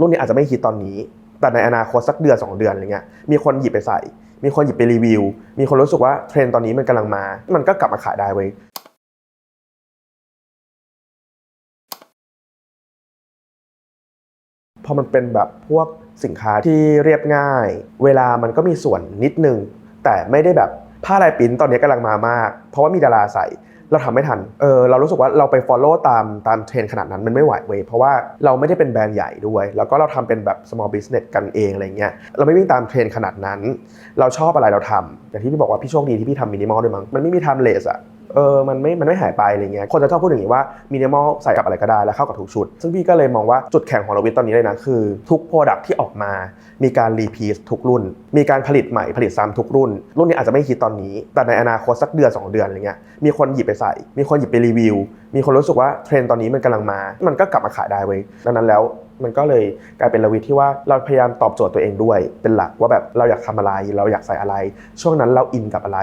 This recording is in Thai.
รุ่นนี้อาจจะไม่ฮิตตอนนี้ แต่ในอนาคตสักเดือนสองเดือนอะไรเงี้ยมีคนหยิบไปใส่ มีคนหยิบไปรีวิว มีคนรู้สึกว่าเทรนตอนนี้มันกำลังมา มันก็กลับมาขายได้เว้ยพอมันเป็นแบบพวกสินค้าที่เรียบง่าย เวลามันก็มีส่วนนิดนึง แต่ไม่ได้แบบผ้าลายปิ้นตอนนี้กำลังมามาก เพราะว่ามีดาราใส่ เราทำไม่ทัน เออเรารู้สึกว่าเราไป follow ตามตามเทรนขนาดนั้นมันไม่ไหวเว้ยเพราะว่าเราไม่ได้เป็นแบรนด์ใหญ่ด้วย แล้วก็เราทำเป็นแบบ small business กันเองอะไรเงี้ยเราไม่วิ่งตามเทรนขนาดนั้น เราชอบอะไรเราทำอย่างที่พี่บอกว่าพี่โชคดีที่พี่ทำมินิมอลด้วยมั้งมันไม่มี time l e s อะ เออมันไม่มันไม่หายไปอะไรเงี้ยคนจะชอบพูดอย่างนี้ว่ามินิมอลใส่กับอะไรก็ได้แล้วเข้ากับทุกชุด ซึ่งพี่ก็เลยมองว่าจุดแข็งของเราวิทตอนนี้เลยนะคือ ทุกโปรดักที่ออกมา มีการรีพีททุกรุ่น มีการผลิตใหม่ผลิตซ้ำทุกรุ่น รุ่นนี้อาจจะไม่ฮิตตอนนี้ แต่ในอนาคตสักเดือนสองเดือนอะไรเงี้ยมีคนหยิบไปใส่ มีคนหยิบไปรีวิว มีคนรู้สึกว่าเทรนตอนนี้มันกำลังมา มันก็กลับมาขายได้เว้ยดังนั้นแล้วมันก็เลยกลายเป็นลวิทที่ว่าเราพยายามตอบโจทย์ตัวเองด้วย เป็นหลักว่าแบบเราอยากทำอะไร เราอยากใส่อะไร ช่วงนั้นเราอินกับอะไร